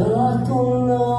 dark on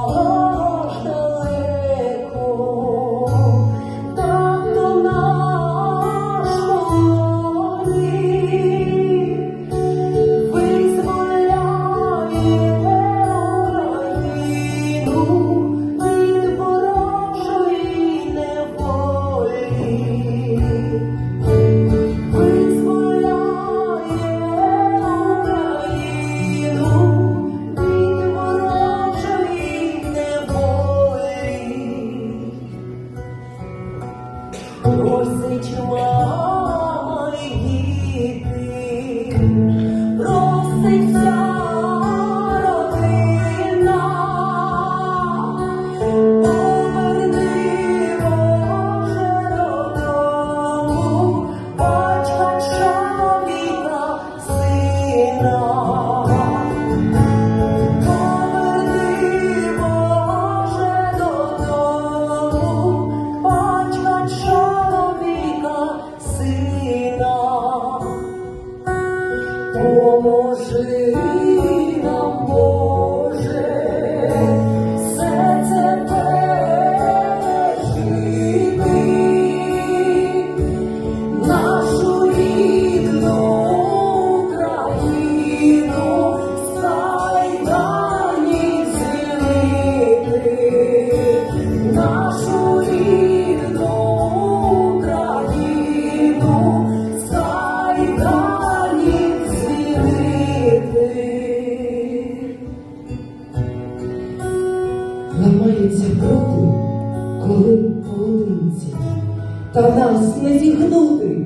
та нас не зігнути,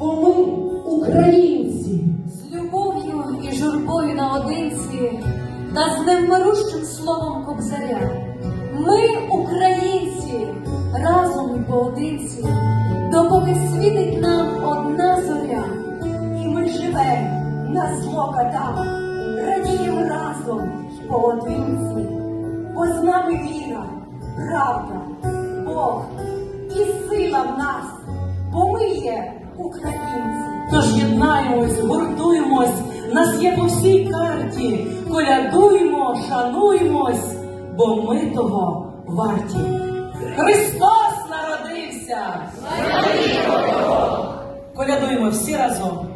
бо ми українці. з любов'ю і журбою наодинці, та з невмирущим словом кобзаря. Ми, українці, разом і поодинці, допоки світить нам одна зоря. І ми живемо на зло катам, радіємо разом поодинці, бо з нами віра, правда, Бог і сила в нас, бо ми є українці. Тож єднаємось, гуртуємось, нас є по всій карті. колядуємо, шануємось, бо ми того варті. Христос народився! Колядуємо всі разом.